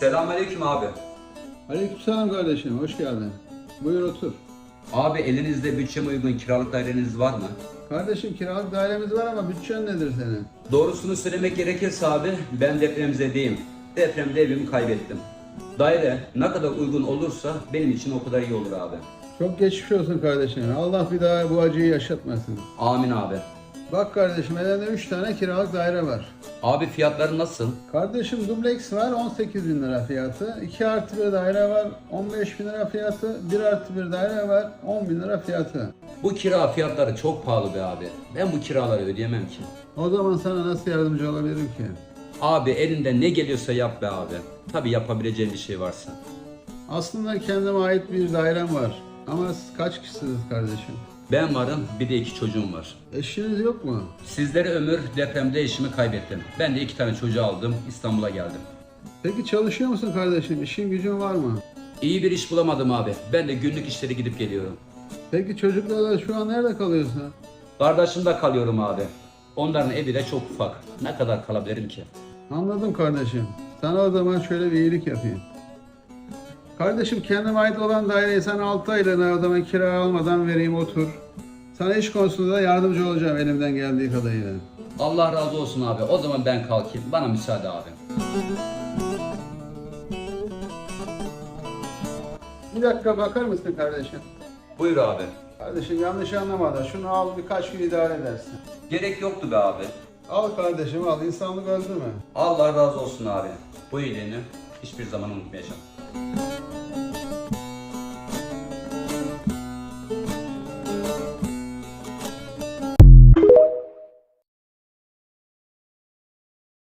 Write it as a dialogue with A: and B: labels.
A: Selamünaleyküm abi.
B: Aleykümselam kardeşim, hoş geldin. Buyur otur.
A: Abi elinizde bütçeme uygun kiralık daireniz var mı?
B: Kardeşim kiralık dairemiz var ama bütçen nedir senin?
A: Doğrusunu söylemek gerekirse abi ben depremzedeyim. Depremde evimi kaybettim. Daire ne kadar uygun olursa benim için o kadar iyi olur abi.
B: Çok geçmiş olsun kardeşim. Allah bir daha bu acıyı yaşatmasın.
A: Amin abi.
B: Bak kardeşim elinde 3 tane kiralık daire var.
A: Abi fiyatları nasıl?
B: Kardeşim dubleks var 18 bin lira fiyatı. 2 artı bir daire var 15 bin lira fiyatı. 1 artı bir daire var 10 bin lira fiyatı.
A: Bu kira fiyatları çok pahalı be abi. Ben bu kiraları ödeyemem ki.
B: O zaman sana nasıl yardımcı olabilirim ki?
A: Abi elinden ne geliyorsa yap be abi. Tabi yapabileceğin bir şey varsa.
B: Aslında kendime ait bir dairem var. Ama kaç kişisiniz kardeşim?
A: Ben varım bir de iki çocuğum var.
B: Eşiniz yok mu?
A: Sizleri ömür depremde eşimi kaybettim. Ben de iki tane çocuğu aldım İstanbul'a geldim.
B: Peki çalışıyor musun kardeşim? İşin gücün var mı?
A: İyi bir iş bulamadım abi. Ben de günlük işlere gidip geliyorum.
B: Peki çocuklarla şu an nerede kalıyorsun?
A: Kardeşimde kalıyorum abi. Onların evi de çok ufak. Ne kadar kalabilirim ki?
B: Anladım kardeşim. Sana o zaman şöyle bir iyilik yapayım. Kardeşim kendime ait olan daireyi sana 6 aylığına o zaman kira almadan vereyim otur. Sana iş konusunda da yardımcı olacağım elimden geldiği kadarıyla.
A: Allah razı olsun abi. O zaman ben kalkayım. Bana müsaade abi.
B: Bir dakika bakar mısın kardeşim?
A: Buyur abi.
B: Kardeşim yanlış anlama da şunu al birkaç gün idare edersin.
A: Gerek yoktu be abi.
B: Al kardeşim al insanlık öldü mü?
A: Allah razı olsun abi. Bu iyiliğini hiçbir zaman unutmayacağım.